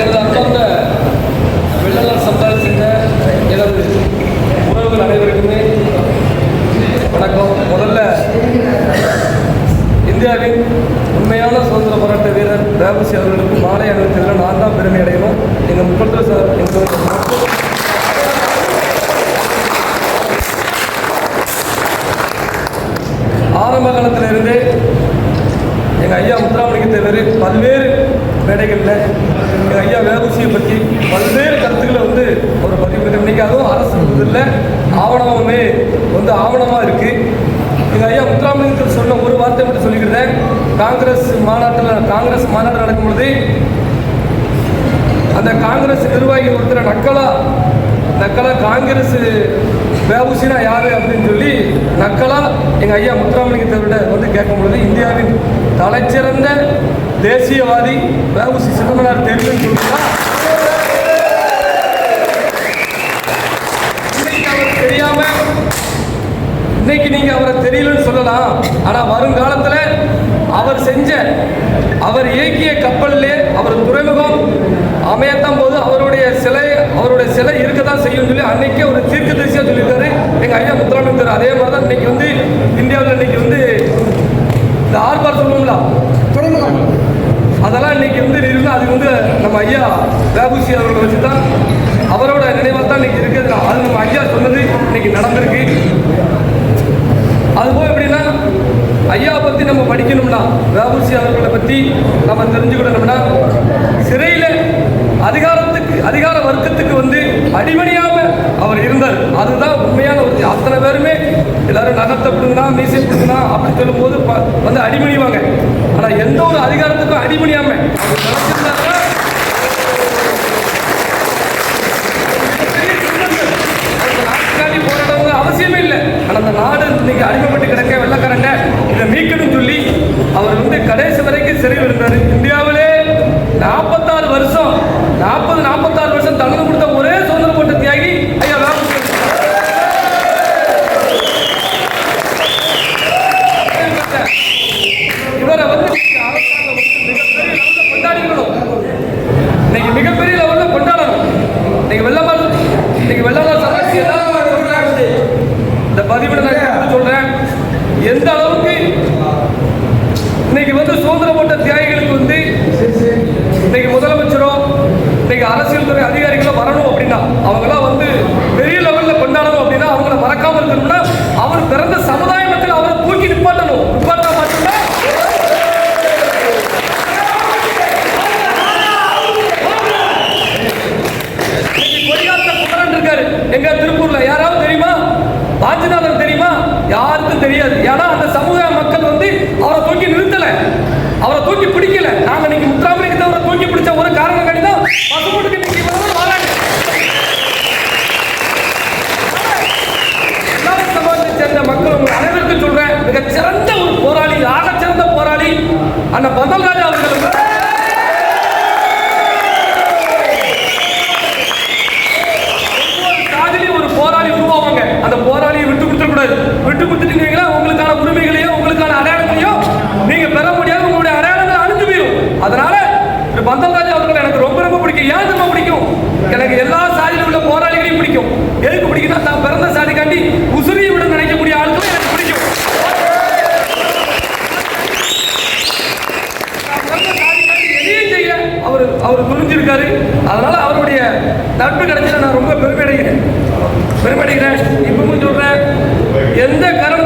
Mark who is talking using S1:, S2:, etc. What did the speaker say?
S1: எனது அந்தந்த வெள்ளலர் சமுதாயத்தின் எனது உறவுகள் அனைவருக்குமே வணக்கம். முதல்ல இந்தியாவின் உண்மையான சுதந்திர போராட்ட வீரர் தேவசி அவர்களுக்கு மாலை அணிவித்ததில் நான் தான் பெருமை அடையணும் எங்கள் முப்பத்தி சார் எங்கள் ஆரம்ப காலத்திலிருந்தே எங்கள் ஐயா முத்துராமலிங்க தேவர் பல்வேறு மேடைகளில் எங்கள் ஐயா வேகுசியை பற்றி பல்வேறு கருத்துக்களை வந்து ஒரு பதிவு இன்னைக்கு அதுவும் அரசு இதில் ஆவணமே வந்து ஆவணமாக இருக்குது எங்கள் ஐயா முத்துராமலிங்கத்தில் சொன்ன ஒரு வார்த்தை மட்டும் சொல்லிக்கிறேன். காங்கிரஸ் மாநாட்டில் காங்கிரஸ் மாநாடு நடக்கும் பொழுது அந்த காங்கிரஸ் நிர்வாகி ஒருத்தர் நக்கலா நக்கலா காங்கிரஸ் வேவுசினா யாரு அப்படின்னு சொல்லி நக்கலா எங்க ஐயா முத்துராமலிங்கத்தவர்கிட்ட வந்து கேட்கும் பொழுது இந்தியாவின் தலைச்சிறந்த தேசியவாதி வேவுசி சிதம்பரனார் தெரியும்னு சொல்லினா அவர் தெரியாம இன்னைக்கு நீங்க அவரை தெரியலன்னு சொல்லலாம். ஆனா வருங்காலத்துல அவர் செஞ்ச அவர் இயக்கிய கப்பல்லே அவர் துறைமுகம் அமையத்தான் போது அவருடைய சிலை அவருடைய சிலை இருக்கத்தான் செய்யும் சொல்லி அன்னைக்கே ஒரு தீர்க்க தரிசியா சொல்லியிருக்காரு எங்க ஐயா முத்துராமலிங்கர் அதே மாதிரி தான் இன்னைக்கு வந்து இந்தியாவில் இன்னைக்கு வந்து இந்த ஆர்பார் சொல்லுவோம்ல. துறைமுகம் அதெல்லாம் இன்னைக்கு வந்து இருந்தால் அது வந்து நம்ம ஐயா வேபுசி அவர்களை வச்சு தான் அவரோட நினைவாக தான் இன்னைக்கு இருக்குது அது நம்ம ஐயா சொன்னது இன்னைக்கு நடந்திருக்கு. அதுபோல் எப்படின்னா ஐயா பற்றி நம்ம படிக்கணும்னா வேபுசி அவர்களை பற்றி நம்ம தெரிஞ்சுக்கணும்னா சிறையில் அதிகாரத்துக்கு அதிகார வர்க்கத்துக்கு வந்து அடிமணியாக அவர் இருந்தார். அதுதான் உண்மையான ஒரு அத்தனை பேருமே எல்லாரும் நகத்தை பிடுங்கினா மீசை பிடுங்கினா அப்படி சொல்லும்போது வந்து அடிமணிவாங்க. ஆனால் எந்த ஒரு அதிகாரத்துக்கும் அடிமணியாமல் அவர் நினைச்சிருந்தாருன்னா பெரிய சுதந்திரம். அந்த நாட்டுக்காண்டி போராடணுங்கிற அவசியமே இல்லை ஆனால் அந்த நாடு இன்னைக்கு அடிமைப்பட்டு கிடக்க வெள்ளக்காரங்க இதை மீட்கணும்னு சொல்லி அவர் வந்து கடைசி வரைக்கும் சிறையில் இருந்தார் இந்தியாவிலே நாற்பத்தாறு வருஷம் நாற்பது நாற்பத்தாறு வருஷம் தண்டனை கொடுத்த ஒரே சுதந்திர போட்ட தியாகி ஐயா ராமகிருஷ்ணன் இவரை வந்து இன்னைக்கு அரசாங்கம் வந்து மிகப்பெரிய லெவலில் கொண்டாடிக்கணும் இன்னைக்கு மிகப்பெரிய லெவலில் கொண்டாடணும் இன்னைக்கு வெள்ளமால் இன்னைக்கு வெள்ளமால் சமாஜ் எல்லாரும் சொல்றாங்க. எப்படி சொல்றேன். எந்த அளவுக்கு இன்னைக்கு வந்து சுதந்திர போட்ட தியாகிகளுக்கு வந்து இன்னைக்கு முதலமைச்சரோ இன்னைக்கு அரசியல் துறை அதிகாரிகளோ வரணும் அப்படின்னா அவங்களாம் வந்து பெரிய லெவலில் கொண்டாடணும் அப்படின்னா அவங்கள மறக்காம இருக்கணும்னா அவர் பிறந்த சமுதாய மக்கள் அவரை தூக்கி நிப்பாட்டணும். நிப்பாட்டா மட்டும்தான் எங்க திருப்பூர்ல யாராவது தெரியுமா? வாஞ்சிநாதன் தெரியுமா? யாருக்கும் தெரியாது. ஏன்னா அந்த சமூக மக்கள் வந்து அவரை தூக்கி நிறுத்தல. அவரை தூக்கி பிடிக்கல. நாங்க இன்னைக்கு முத்துராமலிங்கத்தை அவரை தூக்கி பிடிச்ச ஒரு காரணம் கடிதம் பசுமுட்டுக்கு இன்னைக்கு இவ்வளவு வராங்க. சமாஜத்தை சேர்ந்த மக்கள் உங்க அனைவருக்கும் சொல்றேன். மிகச் சிறந்த ஒரு போராளி ஆக சிறந்த போராளி அந்த பந்தல் ராஜா அவர்கள். ஒவ்வொரு ஒரு போராளி உருவாவாங்க. அந்த போராளி அவர் புரிஞ்சிருக்காரு. துணிஞ்சிருக்காரு அதனால அவருடைய நட்பு கிடைச்சதை நான் ரொம்ப பெருமை அடைகிறேன் பெருமை அடைகிறேன் இப்பவும் சொல்றேன். எந்த கரம்